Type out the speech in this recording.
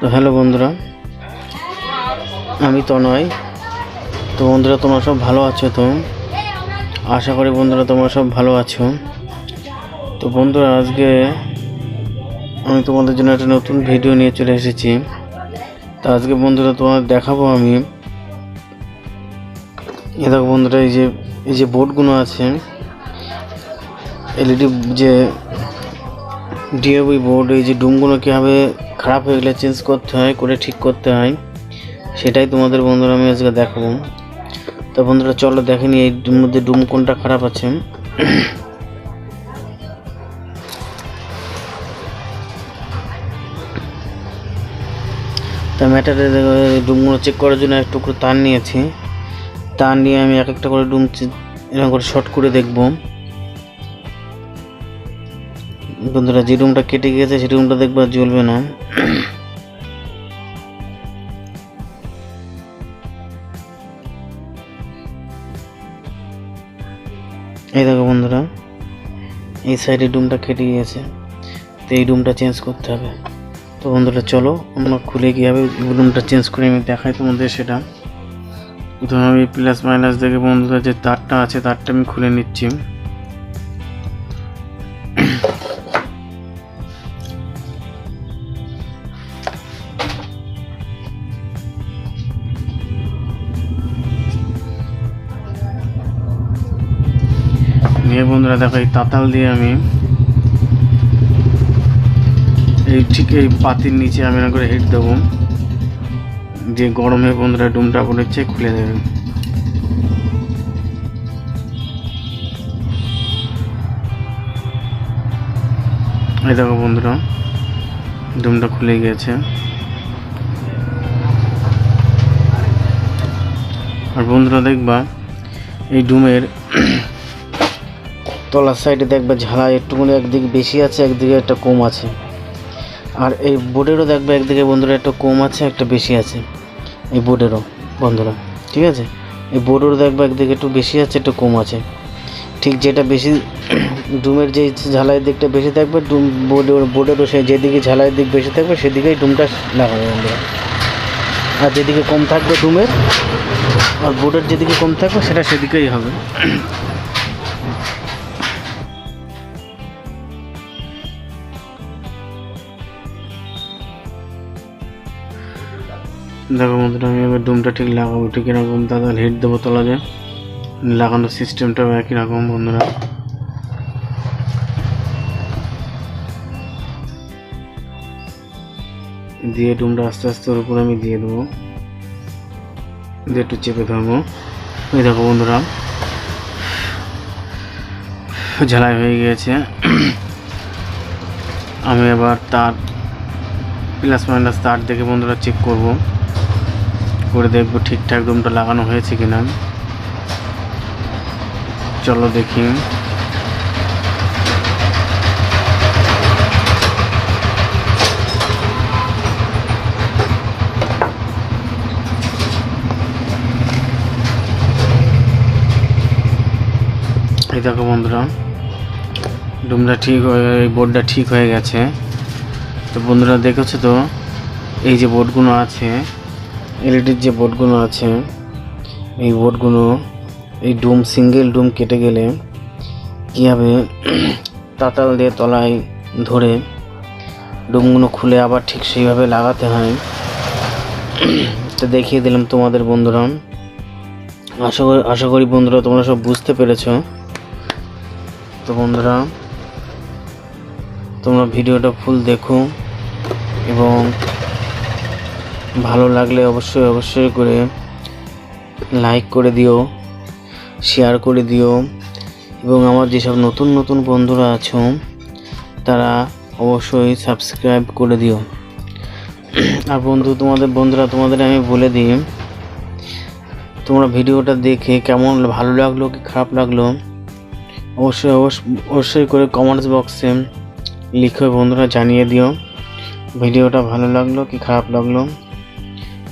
তো হ্যালো বন্ধুরা, আমি তনয় তো বন্ধুরা, তোমরা সব ভালো আছো তো? আশা করি বন্ধুরা, তোমরা সব ভালো আছো। তো বন্ধুরা, আজকে আমি তোমাদের জন্য একটা নতুন ভিডিও নিয়ে চলে এসেছি। তো আজকে বন্ধুরা, তোমাদের দেখাবো আমি। এ দেখো বন্ধুরা, এই যে এই যে বোর্ডগুলো আছে এলইডি যে ডিএবি বোর্ড এই যে ডুমগুলো কীভাবে খারাপ হয়ে গেলে চেঞ্জ করতে হয়, করে ঠিক করতে হয়। সেটাই তোমাদের বন্ধুরা আমি আজকে দেখাবো। তো বন্ধুরা, চলো দেখেনি এই মধ্যে ডুম কোনটা খারাপ আছে। তা ম্যাটারে ডুমগুলো চেক করার জন্য একটু করে তার নিয়েছি। তার নিয়ে আমি এক একটা করে ডুম এরকম করে শর্ট করে দেখব। বন্ধুরা, যে রুমটা কেটে গিয়েছে সেই রুমটা দেখবে জ্বলবে না। এই দেখো বন্ধুরা, এই সাইডে রুমটা কেটে গিয়েছে, তো এই রুমটা চেঞ্জ করতে হবে। তো বন্ধুরা, চলো, আমরা খুলে কীভাবে রুমটা চেঞ্জ করে, আমি দেখাই তোমাদের সেটা। প্রথমে আমি প্লাস মাইনাস দেখে বন্ধুরা যে তারটা আছে, তারটা আমি খুলে নিচ্ছি। নিয়ে বন্ধুরা দেখো, এই তাতাল দিয়ে আমি এই ঠিক এই পাতির নিচে আমি না করে হিট দেবো। যে গরমে বন্ধুরা ডুমটা বলেছে খুলে দেবে। এই দেখো বন্ধুরা, ডুমটা খুলে গিয়েছে। আর বন্ধুরা দেখবা, এই ডুমের তলার সাইডে দেখবে ঝালা একটুখানি একদিকে বেশি আছে, একদিকে একটা কম আছে। আর এই বোর্ডেরও দেখবে একদিকে বন্ধুরা একটা কম আছে, একটা বেশি আছে। এই বোর্ডেরও, বন্ধুরা, ঠিক আছে? এই বোর্ডেরও দেখবে একদিকে একটু বেশি আছে, একটু কম আছে। ঠিক যেটা বেশি ডুমের যে ঝালাইয়ের দিকটা বেশি থাকবে, ডুম বোর্ডের, বোর্ডেরও সে যেদিকে ঝালাইয়ের দিক বেশি থাকবে, সেদিকেই ডুমটা লাগাবে বন্ধুরা। আর যেদিকে কম থাকবে ডুমের, আর বোর্ডের যেদিকে কম থাকবে, সেটা সেদিকেই হবে। দেখো বন্ধুরা, আমি এবার ডুমটা ঠিক লাগাবো। ঠিক এরকম দাদা হিট দেবো তলা যে লাগানোর সিস্টেমটাও একই রকম বন্ধুরা। দিয়ে ডুমটা আস্তে আস্তে ওর উপরে আমি দিয়ে দেবো। দিয়ে একটু চেপে ধরবো। ওই দেখো বন্ধুরা, ঝালাই হয়ে গিয়েছে। আমি এবার তার প্লাস মাইনাস তার দেখে বন্ধুরা চেক করব। করে দেখব ঠিকঠাক রুমটা লাগানো হয়েছে কিনা। চলো দেখি। এই দেখো বন্ধুরা ডুমটা ঠিক হয়ে বোর্ডটা ঠিক হয়ে গেছে। তো বন্ধুরা দেখেছ তো, এই যে বোর্ডগুলো আছে এলইডির যে বোর্ডগুলো আছে, এই বোর্ডগুলো, এই ডুম, সিঙ্গেল ডুম কেটে গেলে কীভাবে তাতাল দিয়ে তলায় ধরে ডুমগুলো খুলে আবার ঠিক সেইভাবে লাগাতে হয়, তো দেখিয়ে দিলাম তোমাদের বন্ধুরা। আশা করি আশা করি বন্ধুরা তোমরা সব বুঝতে পেরেছ। তো বন্ধুরা, তোমরা ভিডিওটা ফুল দেখো এবং ভালো লাগলে অবশ্যই অবশ্যই করে লাইক করে দিও শেয়ার করে দিও। এবং আমার যেসব নতুন নতুন বন্ধুরা আছো, তারা অবশ্যই সাবস্ক্রাইব করে দিও। আর বন্ধু, তোমাদের, বন্ধুরা, তোমাদের আমি বলে দিই, তোমরা ভিডিওটা দেখে কেমন ভালো লাগল কি খারাপ লাগল, অবশ্যই, অবশ্য- অবশ্যই করে কমেন্টস বক্সে লিখে বন্ধুরা জানিয়ে দিও, ভিডিওটা ভালো লাগল কি খারাপ লাগল।